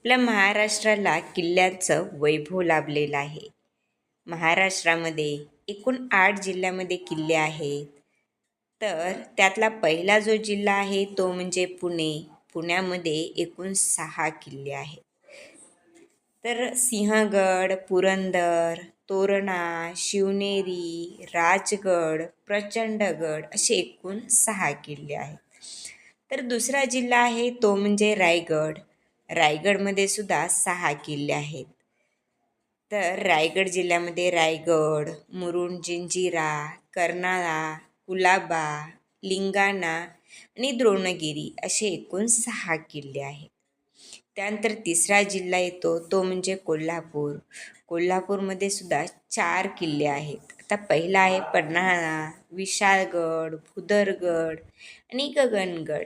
आपल्या महाराष्ट्राला किल्ल्यांचं वैभव लाभलेलं आहे. महाराष्ट्रामध्ये एकूण आठ जिल्ह्यामध्ये किल्ले आहेत. तर त्यातला पहिला जो जिल्हा आहे तो म्हणजे पुणे. पुण्यामध्ये एकूण सहा किल्ले आहेत. तर सिंहगड पुरंदर तोरणा शिवनेरी राजगड प्रचंडगड असे एकूण सहा किल्ले आहेत. तर दुसरा जिल्हा आहे तो म्हणजे रायगड. रायगडमध्ये सुद्धा सहा किल्ले आहेत. तर रायगड जिल्ह्यामध्ये रायगड मुरुण जिंजिरा कर्नाळा कुलाबा लिंगाणा आणि द्रोणगिरी असे एकूण सहा किल्ले आहेत. त्यानंतर तिसरा जिल्हा येतो तो म्हणजे कोल्हापूर. कोल्हापूरमध्ये सुद्धा चार किल्ले आहेत. आता पहिला आहे पन्हाळा विशाळगड भुदरगड आणि गगनगड.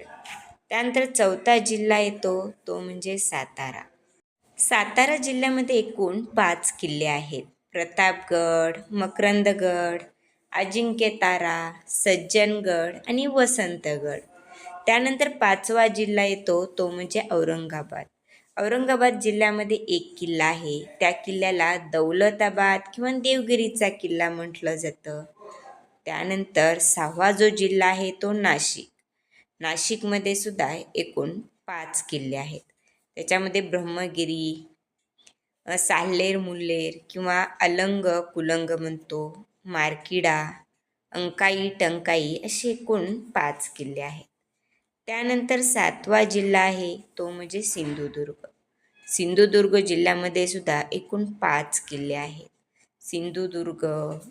त्यानंतर चौथा जिल्हा येतो तो म्हणजे सातारा. सातारा जिल्ह्यामध्ये एकूण पाच किल्ले आहेत. प्रतापगड मकरंदगड अजिंक्यतारा सज्जनगड आणि वसंतगड. त्यानंतर पाचवा जिल्हा येतो तो म्हणजे औरंगाबाद. औरंगाबाद जिल्ह्यामध्ये एक किल्ला आहे. त्या किल्ल्याला दौलताबाद किंवा देवगिरीचा किल्ला म्हटलं जातं. त्यानंतर सहावा जो जिल्हा आहे तो नाशिक. नाशिकमध्ये सुद्धा एकूण पाच किल्ले आहेत. त्याच्यामध्ये ब्रह्मगिरी साल्लेर मुल्लेर किंवा अलंग कुलंग म्हणतो मार्किडा अंकाई टंकाई असे एकूण पाच किल्ले आहेत. त्यानंतर सातवा जिल्हा आहे तो म्हणजे सिंधुदुर्ग. सिंधुदुर्ग जिल्ह्यामध्ये सुद्धा एकूण पाच किल्ले आहेत. सिंधुदुर्ग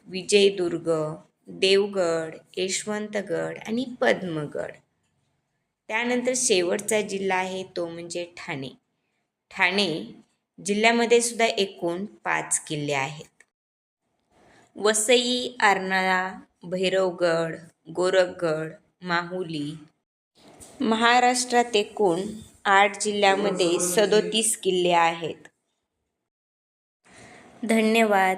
विजयदुर्ग देवगड यशवंतगड आणि पद्मगड. त्यानंतर शेवटचा जिल्हा आहे तो म्हणजे ठाणे. ठाणे जिल्ह्यामध्ये सुद्धा एकूण पाच किल्ले आहेत. वसई आरनाळा भैरवगड गोरखगड माहुली. महाराष्ट्रात एकूण आठ जिल्ह्यामध्ये सदोतीस किल्ले आहेत. धन्यवाद.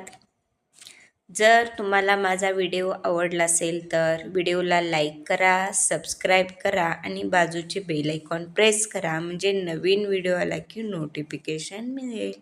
जर तुम्हाला माझा व्हिडिओ आवडला असेल तर व्हिडिओला लाईक करा सबस्क्राईब करा आणि बाजूचे बेल आयकॉन प्रेस करा. म्हणजे नवीन व्हिडिओ आला की नोटिफिकेशन मिळेल.